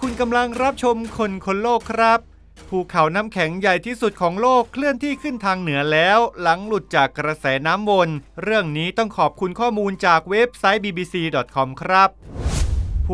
คุณกำลังรับชมคนคนโลกครับ ภูเขาน้ำแข็งใหญ่ที่สุดของโลกเคลื่อนที่ขึ้นทางเหนือแล้ว หลังหลุดจากกระแสน้ำวน เรื่องนี้ต้องขอบคุณข้อมูลจากเว็บไซต์ bbc.com ครับ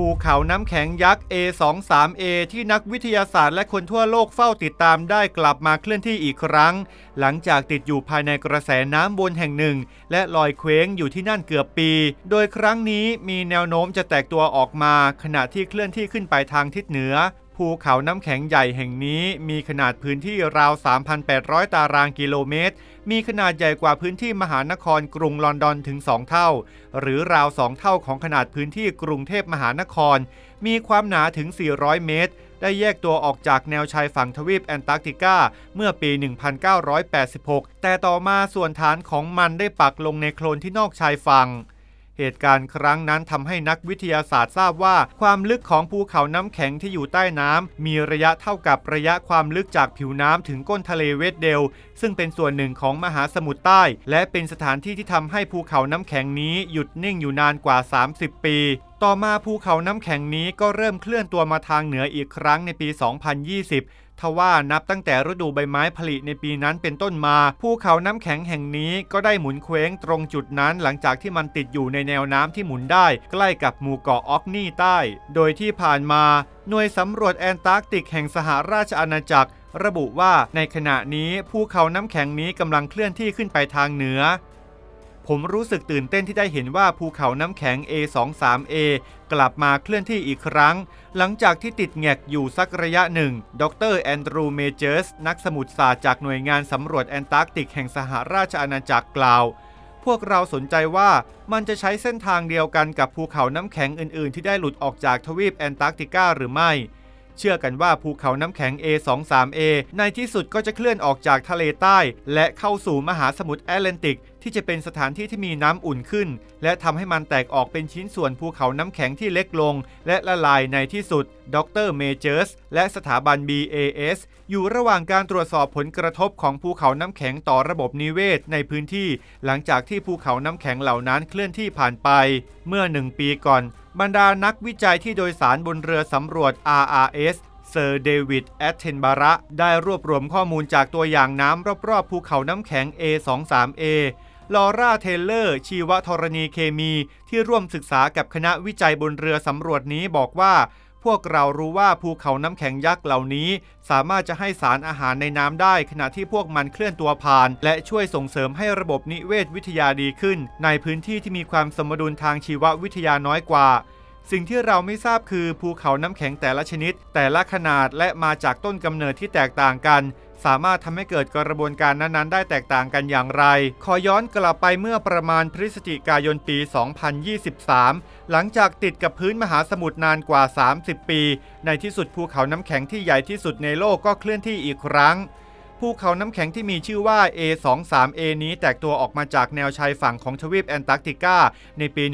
ภูเขาน้ำแข็งยักษ์ A23A ที่นักวิทยาศาสตร์และคนทั่วโลกเฝ้าติดตามได้กลับมาเคลื่อนที่อีกครั้ง หลังจากติดอยู่ภายในกระแสน้ำวนแห่งหนึ่ง และลอยเคว้งอยู่ที่นั่นเกือบปี โดยครั้งนี้มีแนวโน้มจะแตกตัวออกมา ขณะที่เคลื่อนที่ขึ้นไปทางทิศเหนือ ภูเขาน้ำแข็งใหญ่แห่งนี้มีขนาดพื้นที่ราว 3,800 ตารางกิโลเมตร มีขนาดใหญ่กว่าพื้นที่มหานครกรุงลอนดอนถึง 2 เท่า หรือราว 2 เท่าของขนาดพื้นที่กรุงเทพมหานคร มีความหนาถึง 400 เมตร ได้แยกตัวออกจากแนวชายฝั่งทวีปแอนตาร์กติกาเมื่อปี 1986 แต่ต่อมาส่วนฐานของมันได้ปักลงในโคลนที่นอกชายฝั่ง เหตุการณ์ครั้งนั้นทำให้นักวิทยาศาสตร์ทราบว่า ความลึกของภูเขาน้ำแข็งที่อยู่ใต้น้ำมีระยะเท่ากับระยะความลึกจากผิวน้ำถึงก้นทะเลเวดเดล ซึ่งเป็นส่วนหนึ่งของมหาสมุทรใต้ และเป็นสถานที่ที่ทำให้ภูเขาน้ำแข็งนี้หยุดนิ่งอยู่นานกว่า 30 ปีต่อมาภูเขาน้ำแข็งนี้ก็เริ่มเคลื่อนตัวมาทางเหนืออีกครั้งในปี 2020 ทว่านับตั้งแต่ฤดูใบไม้ผลิในปีนั้นเป็นต้นมา ภูเขาน้ำแข็งแห่งนี้ก็ได้หมุนเคว้งตรงจุดนั้นหลังจากที่มันติดอยู่ในแนวน้ำที่หมุนได้ ใกล้กับหมู่เกาะออกนีใต้ โดยที่ผ่านมาหน่วยสำรวจแอนตาร์กติกแห่งสหราชอาณาจักร ระบุว่าในขณะนี้ภูเขาน้ำแข็งนี้กำลังเคลื่อนที่ขึ้นไปทางเหนือ ผมรู้สึกตื่นเต้นที่ได้เห็นว่าภูเขาน้ำแข็ง A23A กลับมาเคลื่อนที่อีกครั้ง หลังจากที่ติดแงกอยู่สักระยะหนึ่ง ดรแอนดรูเมเจอร์สนักสมุทรศาสตร์จากหน่วยงานสำรวจแอนตาร์กติกแห่งสหราชอาณาจักรกล่าว พวกเราสนใจว่ามันจะใช้เส้นทางเดียวกันกับภูเขาน้ำแข็งอื่น ๆ ที่ได้หลุดออกจากทวีปแอนตาร์กติกาหรือไม่ เชื่อกันว่าภูเขาน้ำแข็ง A23A ในที่สุดก็จะเคลื่อนออกจากทะเลใต้ และเข้าสู่มหาสมุทรแอตแลนติก ที่จะเป็นสถานที่ที่มีน้ำอุ่นขึ้น และทำให้มันแตกออกเป็นชิ้นส่วนภูเขาน้ำแข็งที่เล็กลง และละลายในที่สุด ดรเมเจอร์สและสถาบัน BAS อยู่ระหว่างการตรวจสอบผลกระทบของภูเขาน้ำแข็งต่อระบบนิเวศในพื้นที่ หลังจากที่ภูเขาน้ำแข็งเหล่านั้นเคลื่อนที่ผ่านไป เมื่อหนึ่งปีก่อน บรรดานักวิจัยที่โดยสารบนเรือสำรวจ RRS เซอร์เดวิดแอตเทนบาระได้รวบรวมข้อมูลจากตัวอย่างน้ำรอบๆ ภูเขาน้ำแข็ง A23A ลอร่าเทเลอร์ ชีวธรณีเคมี ที่ร่วมศึกษากับคณะวิจัยบนเรือสำรวจนี้บอกว่า พวกเรารู้ว่าภูเขาน้ำแข็งยักษ์เหล่านี้ สามารถจะให้สารอาหารในน้ำได้ ขณะที่พวกมันเคลื่อนตัวผ่าน และช่วยส่งเสริมให้ระบบนิเวศวิทยาดีขึ้น ในพื้นที่ที่มีความสมดุลทางชีววิทยาน้อยกว่า สิ่งที่เราไม่ทราบคือภูเขาน้ำแข็งแต่ละชนิด แต่ละขนาดและมาจากต้นกำเนิดที่แตกต่างกัน สามารถทำให้เกิดกระบวนการนั้นๆ ได้แตกต่างกันอย่างไร ขอย้อนกลับไปเมื่อประมาณพฤศจิกายนปี 2023 หลังจากติดกับพื้นมหาสมุทรนานกว่า 30 ปี ในที่สุดภูเขาน้ำแข็งที่ใหญ่ที่สุดในโลกก็เคลื่อนที่อีกครั้งภูเขาน้ำแข็งที่มีชื่อว่า A23A นี้แตกตัวออกมาจากแนวชายฝั่งของทวีปแอนตาร์กติกาในปี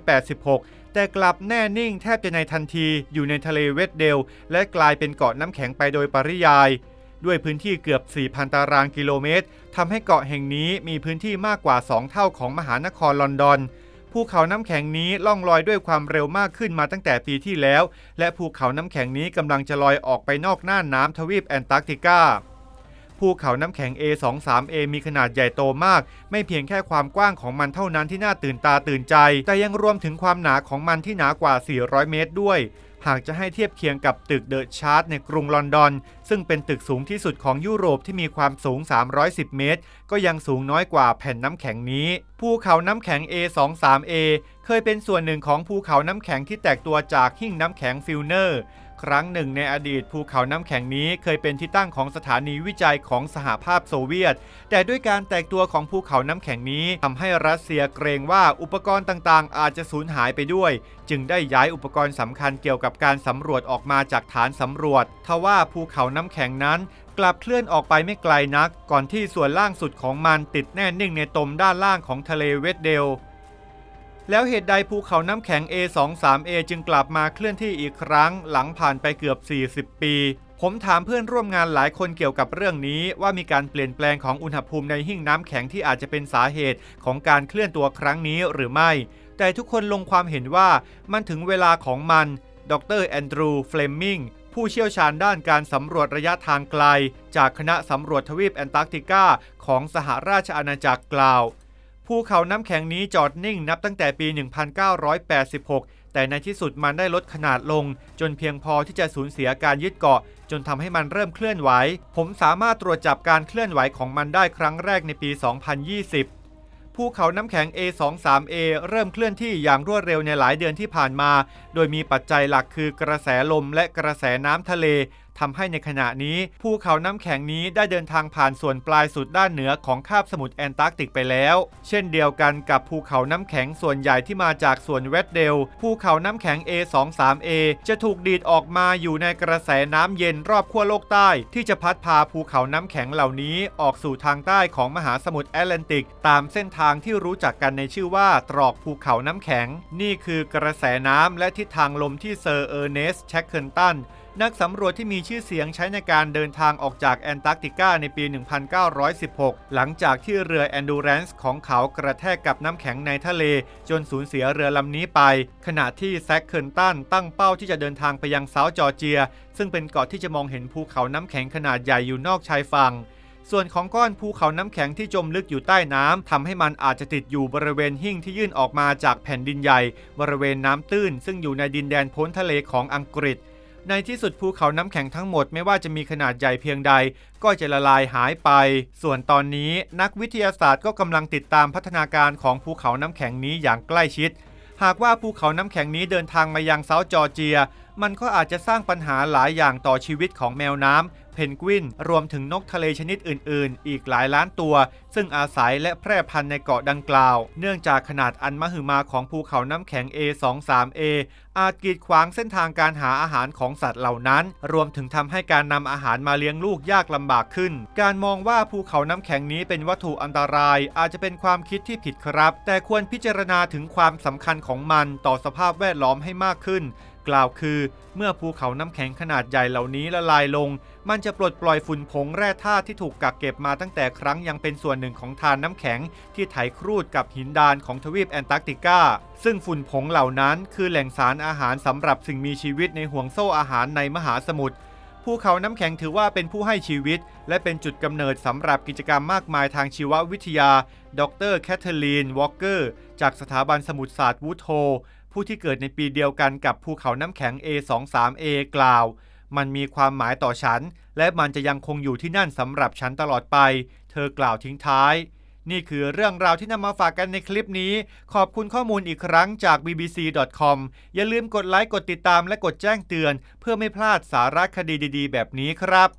1986 แต่กลับแน่นิ่งแทบจะในทันทีอยู่ในทะเลเวดเดล และกลายเป็นเกาะน้ำแข็งไปโดยปริยาย ด้วยพื้นที่เกือบ 4,000 ตารางกิโลเมตรทำให้เกาะแห่งนี้มีพื้นที่มากกว่า 2 เท่าของมหานครลอนดอนภูเขาน้ำแข็งนี้ล่องลอยด้วยความเร็วมากขึ้นมาตั้งแต่ปีที่แล้ว และภูเขาน้ำแข็งนี้กำลังจะลอยออกไปนอกน่านน้ำทวีปแอนตาร์กติกาภูเขาน้ำแข็ง A23A มีขนาดใหญ่โตมาก ไม่เพียงแค่ความกว้างของมันเท่านั้นที่น่าตื่นตาตื่นใจ แต่ยังรวมถึงความหนาของมันที่หนากว่า 400 เมตรด้วย หากจะให้เทียบเคียงกับตึกเดอะชาร์ตในกรุงลอนดอน ซึ่งเป็นตึกสูงที่สุดของยุโรปที่มีความสูง 310 เมตร ก็ยังสูงน้อยกว่าแผ่นน้ำแข็งนี้ ภูเขาน้ำแข็ง A23A เคยเป็นส่วนหนึ่งของภูเขาน้ำแข็งที่แตกตัวจากหิ่งน้ำแข็งฟิลเนอร์ ครั้งหนึ่งในอดีตภูเขาน้ำแข็งนี้เคยเป็นที่ตั้งของสถานีวิจัยของสหภาพโซเวียต แต่ด้วยการแตกตัวของภูเขาน้ำแข็งนี้ทำให้รัสเซียเกรงว่าอุปกรณ์ต่างๆ อาจจะสูญหายไปด้วย จึงได้ย้ายอุปกรณ์สำคัญเกี่ยวกับการสำรวจออกมาจากฐานสำรวจทว่าภูเขาน้ำแข็งนั้นกลับเคลื่อนออกไปไม่ไกลนัก ก่อนที่ส่วนล่างสุดของมันติดแน่นิ่งในตมด้านล่างของทะเลเวดเดล แล้วเหตุใดภูเขาน้ำแข็ง A23A จึงกลับมาเคลื่อนที่อีกครั้ง หลังผ่านไปเกือบ 40 ปี ผมถามเพื่อนร่วมงานหลายคนเกี่ยวกับเรื่องนี้ว่ามีการเปลี่ยนแปลงของอุณหภูมิในหิ้งน้ำแข็งที่อาจจะเป็นสาเหตุของการเคลื่อนตัวครั้งนี้หรือไม่ แต่ทุกคนลงความเห็นว่ามันถึงเวลาของมัน ดรแอนดรู เฟลมมิงผู้เชี่ยวชาญด้านการสำรวจระยะทางไกล จากคณะสำรวจทวีปแอนตาร์กติกาของสหราชอาณาจักรกล่าว ภูเขาน้ำแข็งนี้จอดนิ่งนับตั้งแต่ปี 1986 แต่ในที่สุดมันได้ลดขนาดลง จนเพียงพอที่จะสูญเสียการยึดเกาะ จนทำให้มันเริ่มเคลื่อนไหว ผมสามารถตรวจจับการเคลื่อนไหวของมันได้ครั้งแรกในปี 2020ภูเขาน้ำแข็ง A23A เริ่มเคลื่อนที่อย่างรวดเร็วในหลายเดือนที่ผ่านมา โดยมีปัจจัยหลักคือกระแสลมและกระแสน้ำทะเล ทำให้ในขณะนี้ภูเขาน้ำแข็งนี้ได้เดินทางผ่านส่วนปลายสุดด้านเหนือของคาบสมุทรแอนตาร์กติกไปแล้ว เช่นเดียวกันกับภูเขาน้ำแข็งส่วนใหญ่ที่มาจากส่วนเวดเดล ภูเขาน้ำแข็ง A23A จะถูกดีดออกมาอยู่ในกระแสน้ำเย็นรอบขั้วโลกใต้ ที่จะพัดพาภูเขาน้ำแข็งเหล่านี้ออกสู่ทางใต้ของมหาสมุทรแอตแลนติก ตามเส้นทางที่รู้จักกันในชื่อว่าตรอกภูเขาน้ำแข็ง นี่คือกระแสน้ำและทิศทางลมที่เซอร์เออร์เนสแชคเคิลตัน นักสำรวจที่มีชื่อเสียงใช้ในการเดินทางออกจากแอนตาร์กติกาในปี 1916 หลังจากที่เรือ Endurance ของเขากระแทกกับน้ำแข็งในทะเล จนสูญเสียเรือลำนี้ไป ขณะที่แซคเคิลตันตั้งเป้าที่จะเดินทางไปยังเซาท์จอร์เจีย ซึ่งเป็นเกาะที่จะมองเห็นภูเขาน้ำแข็งขนาดใหญ่อยู่นอกชายฝั่งส่วนของก้อนภูเขาน้ำแข็งที่จมลึกอยู่ใต้น้ำทำให้มันอาจจะติดอยู่บริเวณหิ้งที่ยื่นออกมาจากแผ่นดินใหญ่ บริเวณน้ำตื้น ซึ่งอยู่ในดินแดนพ้นทะเลของอังกฤษ ในที่สุดภูเขาน้ำแข็งทั้งหมดไม่ว่าจะมีขนาดใหญ่เพียงใด ก็จะละลายหายไป ส่วนตอนนี้นักวิทยาศาสตร์ก็กำลังติดตามพัฒนาการของภูเขาน้ำแข็งนี้อย่างใกล้ชิด หากว่าภูเขาน้ำแข็งนี้เดินทางมายังเซาท์จอร์เจีย มันก็อาจจะสร้างปัญหาหลายอย่างต่อชีวิตของแมวน้ำ นกวิน รวมถึงนกทะเลชนิดอื่น ๆ อีกหลายล้านตัว ซึ่งอาศัยและแพร่พันธุ์ในเกาะดังกล่าว เนื่องจากขนาดอันมหึมาของภูเขาน้ำแข็ง A23A อาจกีดขวางเส้นทางการหาอาหารของสัตว์เหล่านั้น รวมถึงทำให้การนำอาหารมาเลี้ยงลูกยากลำบากขึ้น การมองว่าภูเขาน้ำแข็งนี้เป็นวัตถุอันตราย อาจจะเป็นความคิดที่ผิดครับ แต่ควรพิจารณาถึงความสำคัญของมันต่อสภาพแวดล้อมให้มากขึ้นกล่าวคือ เมื่อภูเขาน้ำแข็งขนาดใหญ่เหล่านี้ละลายลง มันจะปลดปล่อยฝุ่นผงแร่ธาตุที่ถูกกักเก็บมาตั้งแต่ครั้งยังเป็นส่วนหนึ่งของทานน้ำแข็ง ที่ไถครูดกับหินดานของทวีปแอนตาร์กติกาซึ่งฝุ่นผงเหล่านั้นคือแหล่งสารอาหารสำหรับสิ่งมีชีวิตในห่วงโซ่อาหารในมหาสมุทรภูเขาน้ำแข็งถือว่าเป็นผู้ให้ชีวิต และเป็นจุดกำเนิดสำหรับกิจกรรมมากมายทางชีววิทยา ดรแคทเธอรีนวอลเกอร์ จากสถาบันสมุทรศาสตร์วูดโฮ ผู้ที่เกิดในปีเดียวกันกับภูเขาน้ำแข็ง A23A กล่าว มันมีความหมายต่อฉัน และมันจะยังคงอยู่ที่นั่นสำหรับฉันตลอดไป เธอกล่าวทิ้งท้าย นี่คือเรื่องราวที่นำมาฝากกันในคลิปนี้ ขอบคุณข้อมูลอีกครั้งจาก bbc.com อย่าลืมกดไลค์ กดติดตามและกดแจ้งเตือน เพื่อไม่พลาดสาระคดีดี ๆ แบบนี้ครับ